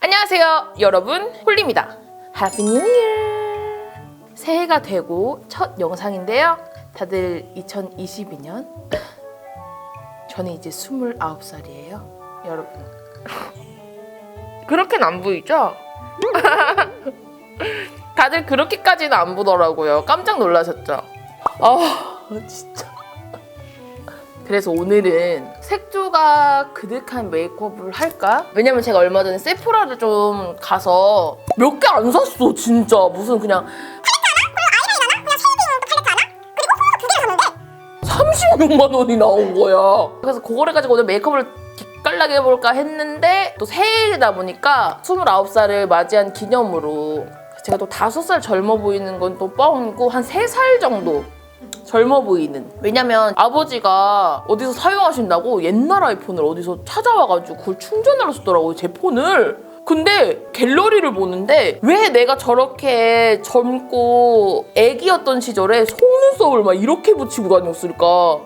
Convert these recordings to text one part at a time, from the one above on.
안녕하세요, 여러분. 홀리입니다. Happy New Year! 새해가 되고 첫 영상인데요. 다들 2022년 저는 이제 29살이에요. 여러분. 그렇게는 안 보이죠? 다들 그렇게까지는 안 보더라고요. 깜짝 놀라셨죠? 아, 진짜. 그래서 오늘은 색조가 그득한 메이크업을 할까? 왜냐면 제가 얼마 전에 세포라를 좀 가서 몇 개 안 샀어 진짜 무슨 그냥 36만 원이 나온 거야 그래서 그거를 가지고 오늘 메이크업을 기깔나게 해볼까 했는데 또 새해다 보니까 29살을 맞이한 기념으로 제가 또 5살 젊어 보이는 건 또 뻥이고 한 3살 정도 젊어 보이는. 왜냐면 아버지가 어디서 사용하신다고 옛날 아이폰을 어디서 찾아와가지고 그걸 충전하러 쓰더라고요, 제 폰을. 근데 갤러리를 보는데 왜 내가 저렇게 젊고 애기였던 시절에 속눈썹을 막 이렇게 붙이고 다녔을까?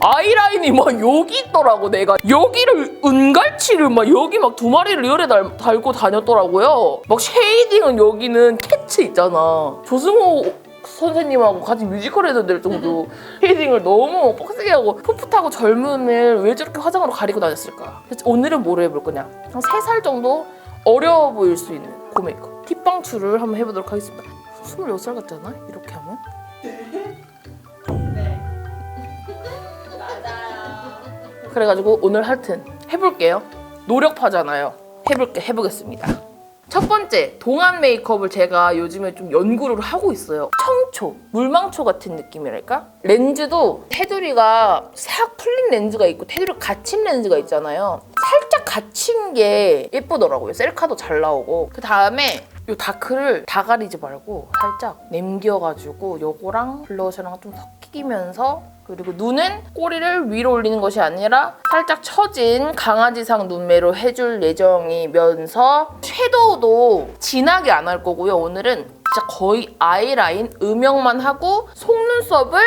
아이라인이 막 여기 있더라고 내가 여기를 은갈치를 막 여기 막 두 마리를 열에 달, 달고 다녔더라고요 막 쉐이딩은 여기는 캐치 있잖아 조승호 선생님하고 같이 뮤지컬 해도 될 정도 쉐이딩을 너무 빡세게 하고 풋풋하고 젊음을 왜 저렇게 화장으로 가리고 다녔을까? 그래서 오늘은 뭐를 해볼 거냐? 한 3살 정도 어려워 보일 수 있는 고 메이크업 팁방출을 한번 해보도록 하겠습니다. 26살 같잖아? 이렇게 하면? 그래가지고 오늘 하여튼 해볼게요. 노력파잖아요. 해볼게 해보겠습니다. 첫 번째 동안 메이크업을 제가 요즘에 좀 연구를 하고 있어요. 청초, 물망초 같은 느낌이랄까? 렌즈도 테두리가 싹 풀린 렌즈가 있고 테두리 갇힌 렌즈가 있잖아요. 살짝 갇힌 게 예쁘더라고요. 셀카도 잘 나오고. 그 다음에 이 다크를 다 가리지 말고 살짝 남겨가지고 요거랑 블러셔랑 좀 섞이면서 그리고 눈은 꼬리를 위로 올리는 것이 아니라 살짝 처진 강아지상 눈매로 해줄 예정이면서 섀도우도 진하게 안 할 거고요. 오늘은 진짜 거의 아이라인 음영만 하고 속눈썹을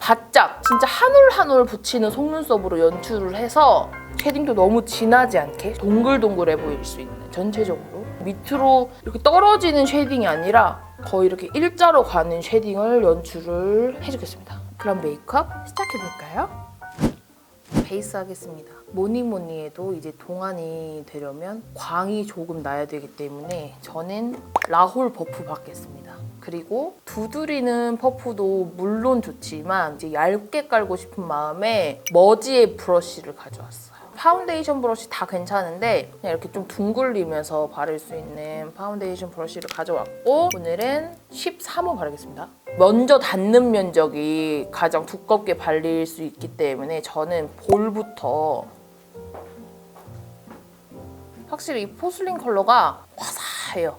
바짝 진짜 한 올 한 올 붙이는 속눈썹으로 연출을 해서 쉐딩도 너무 진하지 않게 동글동글해 보일 수 있는 전체적으로 밑으로 이렇게 떨어지는 쉐딩이 아니라 거의 이렇게 일자로 가는 쉐딩을 연출을 해주겠습니다. 그럼 메이크업 시작해볼까요? 베이스 하겠습니다. 뭐니 뭐니 해도 이제 동안이 되려면 광이 조금 나야 되기 때문에 저는 라홀 버프 받겠습니다. 그리고 두드리는 퍼프도 물론 좋지만 이제 얇게 깔고 싶은 마음에 머지의 브러쉬를 가져왔어요. 파운데이션 브러쉬 다 괜찮은데 그냥 이렇게 좀 둥글리면서 바를 수 있는 파운데이션 브러쉬를 가져왔고 오늘은 13호 바르겠습니다. 먼저 닿는 면적이 가장 두껍게 발릴 수 있기 때문에 저는 볼부터 확실히 이 포슬린 컬러가 화사해요.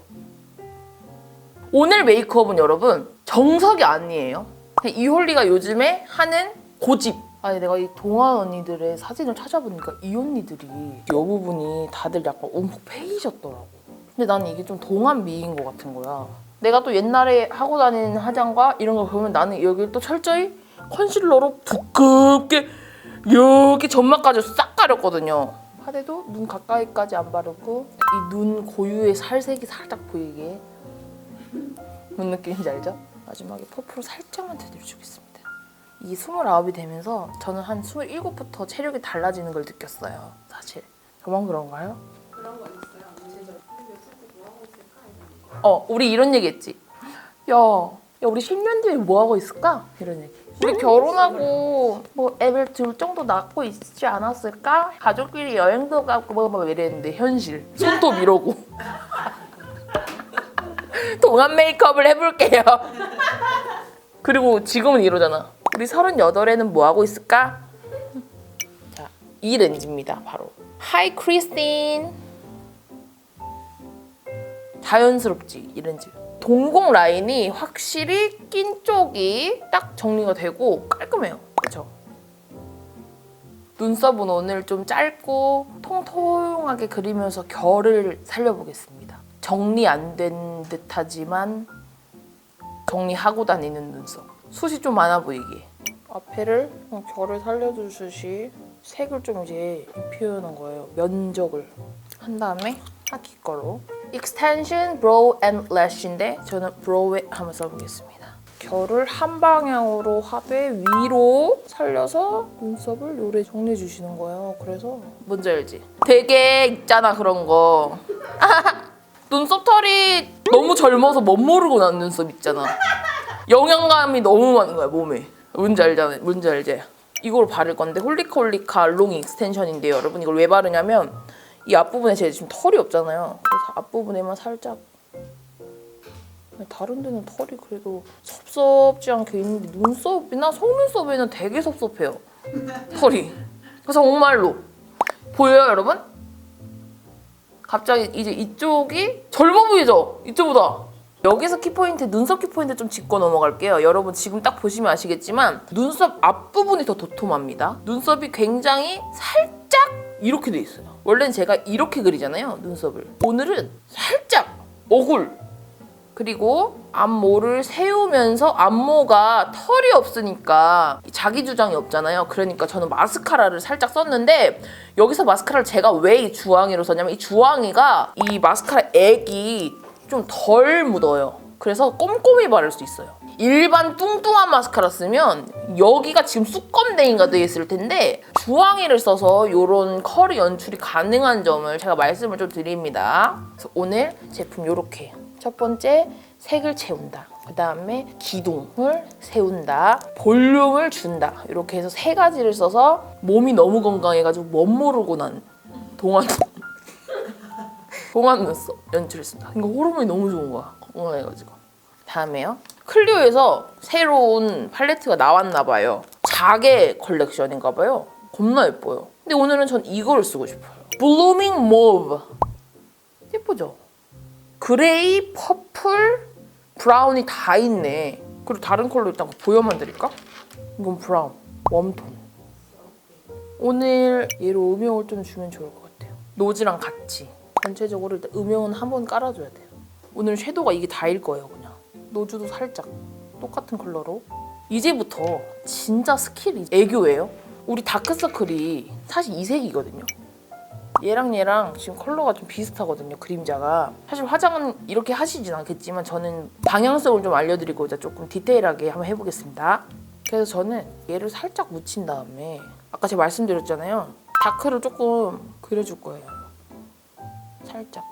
오늘 메이크업은 여러분 정석이 아니에요. 이홀리가 요즘에 하는 고집. 아니 내가 이 동안 언니들의 사진을 찾아보니까 이 언니들이 이 부분이 다들 약간 움푹 패이셨더라고. 근데 나는 이게 좀 동안 미인 것 같은 거야. 내가 또 옛날에 하고 다니는 화장과 이런 걸 보면 나는 여기를 또 철저히 컨실러로 두껍게 여기 점막까지 싹 가렸거든요. 하대도 눈 가까이까지 안 바르고 이 눈 고유의 살색이 살짝 보이게 뭔 느낌인지 알죠? 마지막에 퍼프로 살짝만 되돌려주겠습니다. 이 29이 되면서 저는 한 27부터 체력이 달라지는 걸 느꼈어요. 사실. 저만 그런가요? 그런 거 있어요. 뭐? 어, 우리 이런 얘기 했지. 야, 야, 우리 10년 뒤에 뭐 하고 있을까? 이런 얘기. 우리 결혼하고 뭐 애를 둘 정도 낳고 있지 않았을까? 가족끼리 여행도 가고 뭐, 뭐 이랬는데 현실. 손톱 이러고. 동안 메이크업을 해볼게요. 그리고 지금은 이러잖아. 우리 38에는 뭐 하고 있을까? 자, 이 렌즈입니다. 바로. 하이 크리스틴. 자연스럽지 이 렌즈. 동공 라인이 확실히 낀 쪽이 딱 정리가 되고 깔끔해요. 그렇죠? 눈썹은 오늘 좀 짧고 통통하게 그리면서 결을 살려보겠습니다. 정리 안 된 듯하지만 정리하고 다니는 눈썹. 숱이 좀 많아 보이게. 앞에를 그냥 결을 살려주듯이 색을 좀 이제 입혀놓은 거예요. 면적을. 한 다음에 하키 거로 Extension Brow and Lash인데 저는 브로우에 한번 써보겠습니다. 결을 한 방향으로 하되 위로 살려서 눈썹을 요래 정리해 주시는 거예요. 그래서 뭔지 알지? 되게 있잖아 그런 거. 눈썹 털이 너무 젊어서 멋 모르고 난 눈썹 있잖아. 영양감이 너무 많은 거야 몸에. 뭔지 알잖아. 뭔지 알지? 이걸 바를 건데 홀리카홀리카 롱 익스텐션인데요, 여러분. 이걸 왜 바르냐면 이 앞부분에 제 지금 털이 없잖아요. 그래서 앞부분에만 살짝 다른 데는 털이 그래도 섭섭지 않게 있는데 눈썹이나 속눈썹에는 되게 섭섭해요. 털이. 그래서 정말로 보여요, 여러분? 갑자기 이제 이쪽이 젊어 보이죠? 이쪽보다. 여기서 키포인트, 눈썹 키포인트 좀 짚고 넘어갈게요. 여러분 지금 딱 보시면 아시겠지만 눈썹 앞부분이 더 도톰합니다. 눈썹이 굉장히 살짝 이렇게 돼 있어요. 원래는 제가 이렇게 그리잖아요, 눈썹을. 오늘은 살짝 어굴. 그리고 앞모를 세우면서 앞모가 털이 없으니까 자기 주장이 없잖아요. 그러니까 저는 마스카라를 살짝 썼는데 여기서 마스카라를 제가 왜 이 주황이로 썼냐면 이 주황이가 이 마스카라 액이 좀 덜 묻어요. 그래서 꼼꼼히 바를 수 있어요. 일반 뚱뚱한 마스카라 쓰면 여기가 지금 쑥검댕이가 돼 있을 텐데 주황이를 써서 이런 컬이 연출이 가능한 점을 제가 말씀을 좀 드립니다. 그래서 오늘 제품 이렇게 첫 번째 색을 채운다. 그 다음에 기둥을 세운다. 볼륨을 준다. 이렇게 해서 세 가지를 써서 몸이 너무 건강해가지고 멋 모르고 난 동안 동안 눈썹 연출했습니다. 이거 호르몬이 너무 좋은 거야. 건강해가지고. 다음에요. 클리오에서 새로운 팔레트가 나왔나 봐요. 자개 컬렉션인가 봐요. 겁나 예뻐요. 근데 오늘은 전 이거를 쓰고 싶어요. 블루밍 모브. 예쁘죠? 그레이, 퍼플, 브라운이 다 있네. 그리고 다른 컬러 일단 보여만 드릴까? 이건 브라운, 웜톤. 오늘 얘로 음영을 좀 주면 좋을 것 같아요. 노즈랑 같이. 전체적으로 일단 음영은 한 번 깔아줘야 돼요. 오늘 섀도우가 이게 다일 거예요, 그냥. 노즈도 살짝 똑같은 컬러로. 이제부터 진짜 스킬이 애교예요. 우리 다크서클이 사실 이 색이거든요. 얘랑 얘랑 지금 컬러가 좀 비슷하거든요. 그림자가. 사실 화장은 이렇게 하시진 않겠지만 저는 방향성을 좀 알려드리고자 조금 디테일하게 한번 해보겠습니다. 그래서 저는 얘를 살짝 묻힌 다음에 아까 제가 말씀드렸잖아요. 다크를 조금 그려줄 거예요. 살짝.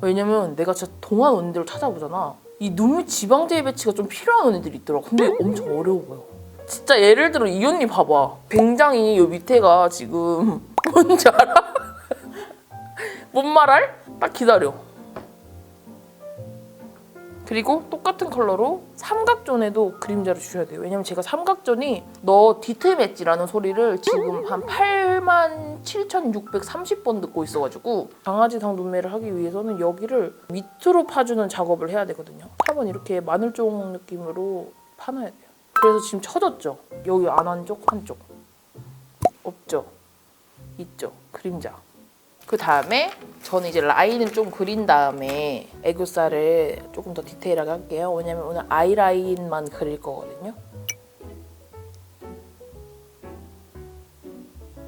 왜냐면 내가 진짜 동안 언니들을 찾아보잖아. 이 눈밑 지방 재배치가 좀 필요한 언니들이 있더라고. 근데 엄청 어려워 보여. 진짜 예를 들어 이 언니 봐봐. 굉장히 요 밑에가 지금 뭔지 알아? 뭔 말할? 딱 기다려. 그리고 똑같은 컬러로 삼각존에도 그림자를 주셔야 돼요. 왜냐면 제가 삼각존이 너 디테일 맷지라는 소리를 지금 한 87,630번 듣고 있어가지고 강아지상 눈매를 하기 위해서는 여기를 밑으로 파주는 작업을 해야 되거든요. 한번 이렇게 마늘종 느낌으로 파놔야 돼요. 그래서 지금 쳐졌죠? 여기 안 한쪽, 한쪽. 없죠? 있죠? 그림자. 그 다음에 저는 이제 라인을 좀 그린 다음에 애교살을 조금 더 디테일하게 할게요. 왜냐면 오늘 아이라인만 그릴 거거든요.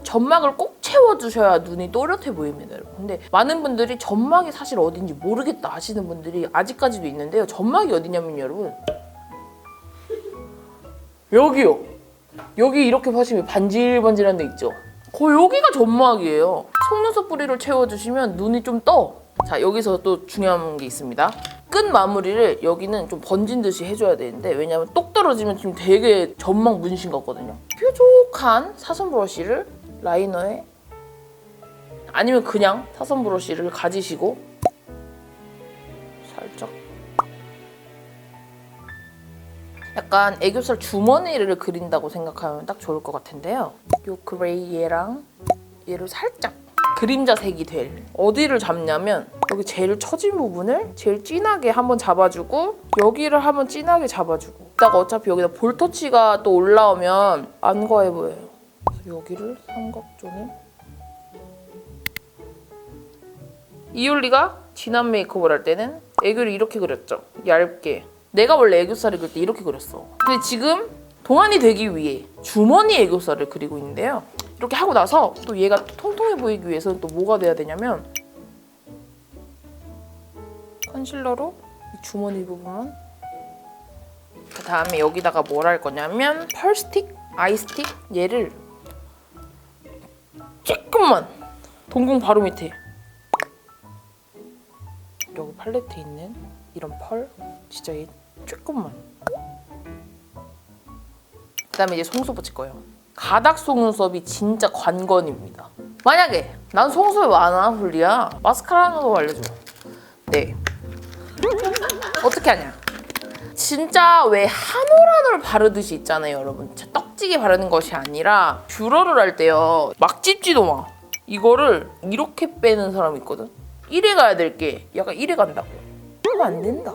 점막을 꼭 채워주셔야 눈이 또렷해 보입니다, 여러분. 근데 많은 분들이 점막이 사실 어딘지 모르겠다 하시는 분들이 아직까지도 있는데요. 점막이 어디냐면 여러분 여기요. 여기 이렇게 보시면 반질반질한 데 있죠? 거 여기가 점막이에요. 속눈썹 뿌리를 채워주시면 눈이 좀 떠. 자 여기서 또 중요한 게 있습니다. 끝 마무리를 여기는 좀 번진 듯이 해줘야 되는데 왜냐면 똑 떨어지면 지금 되게 점막 문신 같거든요. 뾰족한 사선 브러쉬를 라이너에 아니면 그냥 사선 브러쉬를 가지시고 살짝 약간 애교살 주머니를 그린다고 생각하면 딱 좋을 것 같은데요. 요 그레이 얘랑 얘를 살짝 그림자 색이 될 어디를 잡냐면 여기 제일 처진 부분을 제일 진하게 한번 잡아주고 여기를 한번 진하게 잡아주고 이따가 어차피 여기다 볼터치가 또 올라오면 안 과해 보여요. 그래서 여기를 삼각존을 이올리가 진한 메이크업을 할 때는 애교를 이렇게 그렸죠. 얇게. 내가 원래 애교살을 그릴 때 이렇게 그렸어. 근데 지금 동안이 되기 위해 주머니 애교살을 그리고 있는데요. 이렇게 하고 나서 또 얘가 통통해 보이기 위해서는 또 뭐가 돼야 되냐면 컨실러로 이 주머니 부분만 그 다음에 여기다가 뭘 할 거냐면 펄스틱, 아이스틱 얘를 조금만 동공 바로 밑에 여기 팔레트에 있는 이런 펄 진짜 얘 조금만. 그 다음에 이제 속눈썹 붙일 거예요 가닥 속눈썹이 진짜 관건입니다. 만약에 난 속눈썹이 많아 훌리야. 마스카라 하나 더 알려줘. 네. 어떻게 하냐? 진짜 왜 한올 한올 바르듯이 있잖아요 여러분. 떡지게 바르는 것이 아니라 뷰러를 할 때요. 막 찝지도 마. 이거를 이렇게 빼는 사람이 있거든. 이래 가야 될 게 약간 이래 간다고. 그러면 안 된다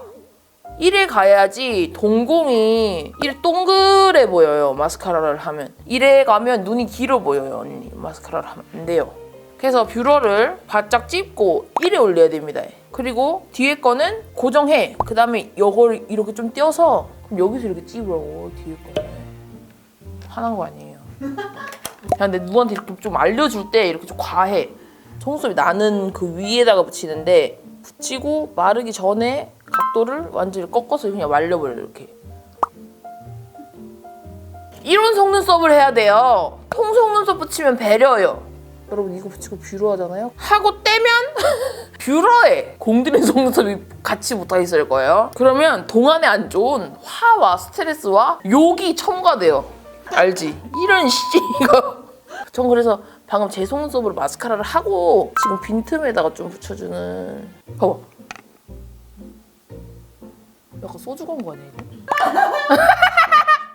이래 가야지 동공이 이래 동그래 보여요 마스카라를 하면. 이래 가면 눈이 길어 보여요 언니. 마스카라를 하면 안 돼요. 그래서 뷰러를 바짝 찝고 이래 올려야 됩니다. 그리고 뒤에 거는 고정해. 그 다음에 이걸 이렇게 좀 띄어서 그럼 여기서 이렇게 찝으라고 뒤에 거는. 화난 거 아니에요. 야, 근데 누구한테 이렇게 좀 알려줄 때 이렇게 좀 과해. 속눈썹이 나는 그 위에다가 붙이는데 붙이고 마르기 전에 각도를 완전히 꺾어서 그냥 말려버려요 이렇게. 이런 속눈썹을 해야 돼요. 통 속눈썹 붙이면 배려요. 여러분 이거 붙이고 뷰러 하잖아요? 하고 떼면 뷰러에 공들인 속눈썹이 같이 붙어 있을 거예요. 그러면 동안에 안 좋은 화와 스트레스와 욕이 첨가돼요. 알지? 이런 씨 이거 전 그래서 방금 제 속눈썹으로 마스카라를 하고 지금 빈틈에다가 좀 붙여주는. 봐봐 약간 소주 광고 아니야 이거?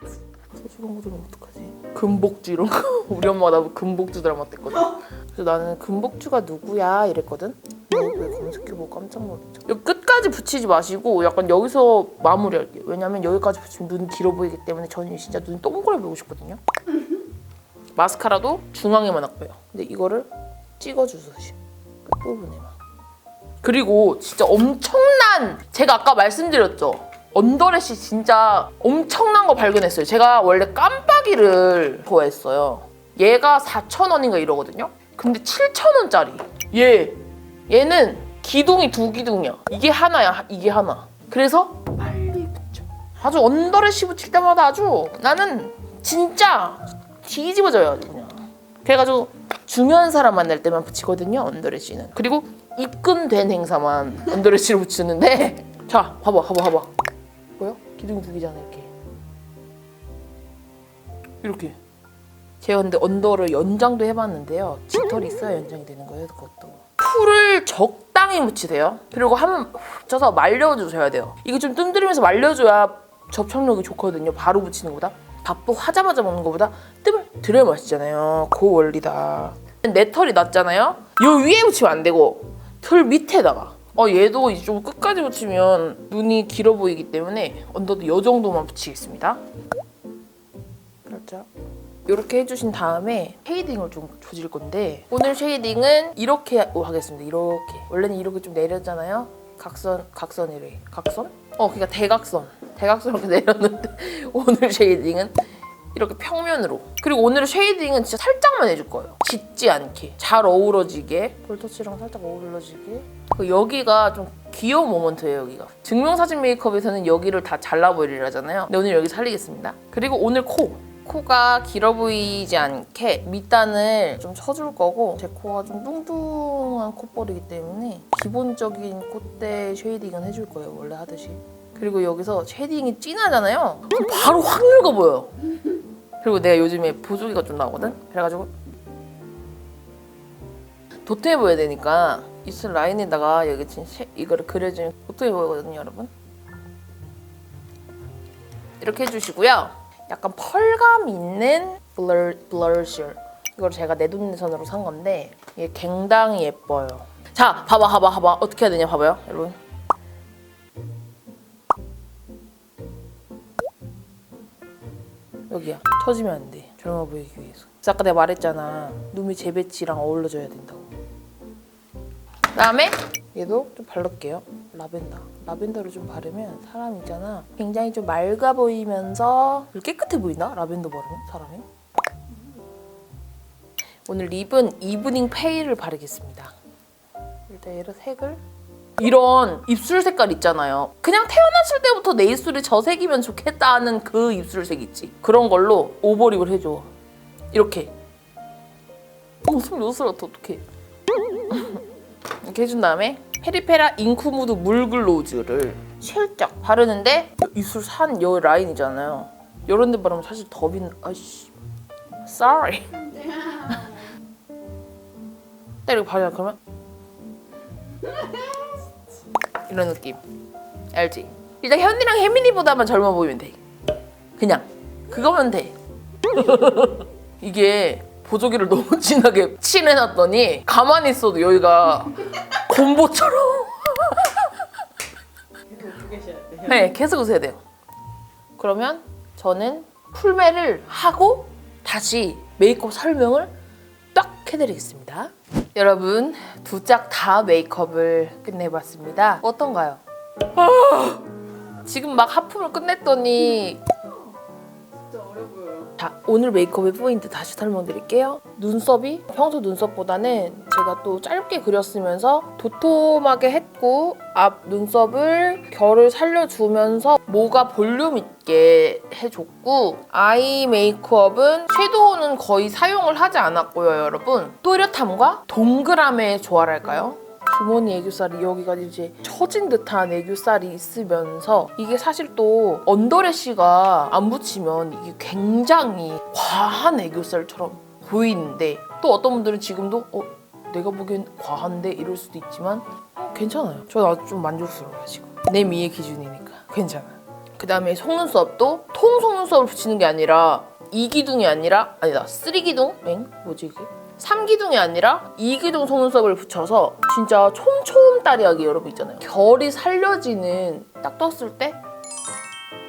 소주 광고 들으면 어떡하지? 금복주 이런 거 우리 엄마가 나 금복주 드라마 뗐거든 그래서 나는 금복주가 누구야 이랬거든 왜 검색해보고 깜짝 놀랐죠 여기 끝까지 붙이지 마시고 약간 여기서 마무리할게요 왜냐면 여기까지 붙이면 눈이 길어 보이기 때문에 저는 진짜 눈이 동그래 보이고 싶거든요 마스카라도 중앙에만 할 거예요. 근데 이거를 찍어주듯이 끝부분에만. 그리고 진짜 엄청난 제가 아까 말씀드렸죠. 언더래쉬 진짜 엄청난 거 발견했어요. 제가 원래 깜빡이를 좋아했어요. 얘가 4,000원인가 이러거든요. 근데 7,000원짜리. 얘 얘는 기둥이 두 기둥이야. 이게 하나야. 이게 하나. 그래서 빨리 붙여. 아주 언더래쉬 붙일 때마다 아주 나는 진짜 뒤집어져요 그냥 그래가지고 중요한 사람 만날 때만 붙이거든요 언더래쉬는 그리고 입금된 행사만 언더래쉬를 붙이는데 자 봐봐 봐봐 봐봐. 보여? 기둥이 두 개잖아 이렇게. 이렇게. 제가 근데 언더를 연장도 해봤는데요. 깃털이 있어야 연장이 되는 거예요 그것도. 풀을 적당히 묻히세요. 그리고 한번 훑어서 말려주셔야 돼요. 이게 좀 뜸들이면서 말려줘야 접착력이 좋거든요 바로 붙이는 것보다. 밥도 하자마자 먹는 것보다 뜸을 들여야 맛있잖아요. 그 원리다. 내 털이 났잖아요. 요 위에 붙이면 안 되고 털 밑에다가 어 얘도 좀 끝까지 붙이면 눈이 길어 보이기 때문에 언더도 요 정도만 붙이겠습니다 살짝 이렇게 해주신 다음에 쉐이딩을 좀 조질 건데 오늘 쉐이딩은 이렇게 하겠습니다. 이렇게 원래는 이렇게 좀 내렸잖아요. 각선 각선이래. 각선? 어 그러니까 대각선. 대각선 이렇게 내렸는데 오늘 쉐이딩은 이렇게 평면으로. 그리고 오늘 쉐이딩은 진짜 살짝만 해줄 거예요. 짙지 않게 잘 어우러지게 볼터치랑 살짝 어우러지게. 그 여기가 좀 귀여운 모먼트예요 여기가. 증명사진 메이크업에서는 여기를 다 잘라버리라잖아요. 근데 오늘 여기 살리겠습니다. 그리고 오늘 코. 코가 길어 보이지 않게 밑단을 좀 쳐줄 거고 제 코가 좀 뚱뚱한 콧볼이기 때문에 기본적인 콧대 쉐이딩은 해줄 거예요 원래 하듯이 그리고 여기서 쉐이딩이 진하잖아요. 바로 확 늙어 보여요. 그리고 내가 요즘에 보조기가 좀 나오거든? 그래가지고 도톰해 보여야 되니까 입술 라인에다가 여기 지금 쉐- 이거를 그려주면 도톰해 보이거든요 여러분? 이렇게 해주시고요. 약간 펄감 있는 블러, 블러셔. 이걸 제가 내 돈내산으로 산 건데 이게 굉장히 예뻐요. 자 봐봐 봐봐 봐봐. 어떻게 해야 되냐 봐봐요 여러분 여기야. 터지면 안 돼. 젊어 보이기 위해서. 그래서 아까 내가 말했잖아. 눈이 재배치랑 어울러져야 된다고. 그다음에? 얘도 좀 바를게요. 라벤더. 라벤더를 좀 바르면 사람 있잖아. 굉장히 좀 맑아 보이면서 깨끗해 보이나? 라벤더 바르면 사람이? 오늘 립은 이브닝 페이를 바르겠습니다. 일단 얘를 색을 이런 입술 색깔 있잖아요. 그냥 태어났을 때부터 내 입술이 저 색이면 좋겠다 하는 그 입술색 있지. 그런 걸로 오버립을 해줘. 이렇게. 어, 숨 요술 같아, 어떡해. 이렇게 해준 다음에 페리페라 잉크무드 물글로즈를 살짝 바르는데 입술 산 여 라인이잖아요. 이런 데 바르면 사실 더 빛... 아이씨. Sorry. 딱 이렇게 바르자 그러면 이런 느낌. 알지? 일단 현이랑 혜민이보다만 젊어 보이면 돼. 그냥. 그거면 돼. 이게 보조기를 너무 진하게 칠해놨더니 가만히 있어도 여기가 곰보처럼. 네 계속 웃어야 돼요. 그러면 저는 풀메를 하고 다시 메이크업 설명을 딱 해드리겠습니다 여러분 두 짝 다 메이크업을 끝내봤습니다 어떤가요? 아, 지금 막 하품을 끝냈더니. 자, 오늘 메이크업의 포인트 다시 설명드릴게요. 눈썹이 평소 눈썹보다는 제가 또 짧게 그렸으면서 도톰하게 했고 앞 눈썹을 결을 살려주면서 모가 볼륨 있게 해줬고 아이 메이크업은 섀도우는 거의 사용을 하지 않았고요, 여러분. 또렷함과 동그람의 조화랄까요? 주머니 애교살이 여기가 이제 처진 듯한 애교살이 있으면서 이게 사실 또 언더래쉬가 안 붙이면 이게 굉장히 과한 애교살처럼 보이는데 또 어떤 분들은 지금도 어 내가 보기엔 과한데 이럴 수도 있지만 어, 괜찮아요. 저는 아주 좀 만족스러워요 지금 내 미의 기준이니까 괜찮아요. 그 다음에 속눈썹도 통 속눈썹을 붙이는 게 아니라 이기둥이 아니라 아니다 쓰리기둥? 엥? 뭐지 이게? 삼기둥이 아니라 이기둥 속눈썹을 붙여서 진짜 촘촘따리하게 여러분 있잖아요. 결이 살려지는 딱 떴을 때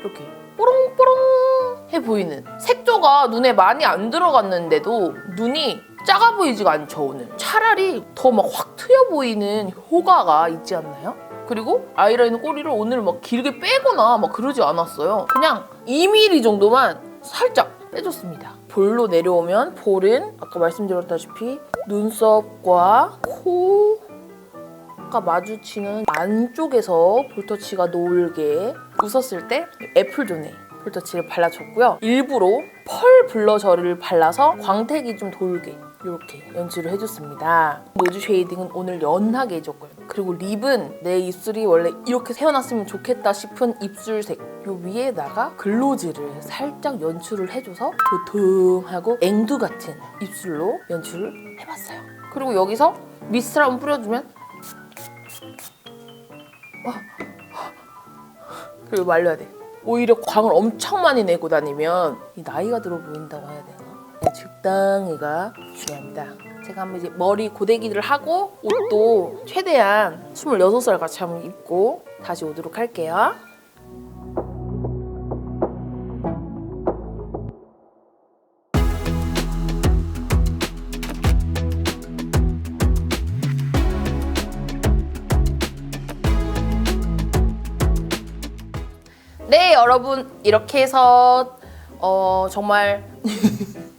이렇게 뽀롱뽀롱 해 보이는 색조가 눈에 많이 안 들어갔는데도 눈이 작아 보이지가 않죠 오늘 차라리 더 막 확 트여 보이는 효과가 있지 않나요? 그리고 아이라이너 꼬리를 오늘 막 길게 빼거나 막 그러지 않았어요 그냥 2mm 정도만 살짝 빼줬습니다 볼로 내려오면 볼은 아까 말씀드렸다시피 눈썹과 코가 마주치는 안쪽에서 볼터치가 놀게 웃었을 때 애플존에 볼터치를 발라줬고요. 일부러 펄 블러셔를 발라서 광택이 좀 돌게 이렇게 연출을 해줬습니다. 노즈 쉐이딩은 오늘 연하게 해줬고요. 그리고 립은 내 입술이 원래 이렇게 세워놨으면 좋겠다 싶은 입술색 요 위에다가 글로즈를 살짝 연출을 해줘서 도톰하고 앵두 같은 입술로 연출을 해봤어요. 그리고 여기서 미스트를 한번 뿌려주면 그리고 말려야 돼. 오히려 광을 엄청 많이 내고 다니면 이 나이가 들어 보인다고 해야 되나? 네, 적당히가 중요합니다. 제가 한번 이제 머리 고데기를 하고 옷도 최대한 26살 같이 한번 입고 다시 오도록 할게요. 네, 여러분 이렇게 해서 어 정말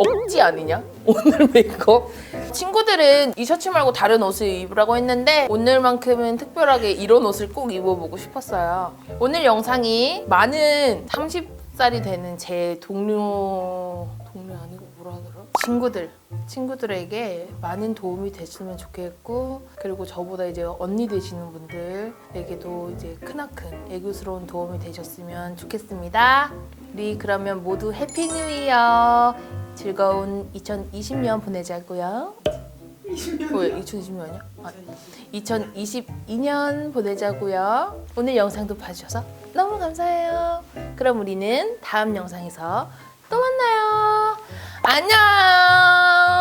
억지 아니냐? 오늘 메이크업 친구들은 이 셔츠 말고 다른 옷을 입으라고 했는데 오늘만큼은 특별하게 이런 옷을 꼭 입어보고 싶었어요. 오늘 영상이 많은 30살이 되는 제 동료 동료 아니고 뭐라 하더라? 친구들 친구들에게 많은 도움이 됐으면 좋겠고 그리고 저보다 이제 언니 되시는 분들에게도 이제 크나큰 애교스러운 도움이 되셨으면 좋겠습니다. 우리 그러면 모두 해피 뉴 이어 즐거운 2020년 보내자고요. 20년. 왜 2020년이야? 아, 2022년 보내자고요. 오늘 영상도 봐주셔서 너무 감사해요. 그럼 우리는 다음 영상에서 또 만나요. 안녕.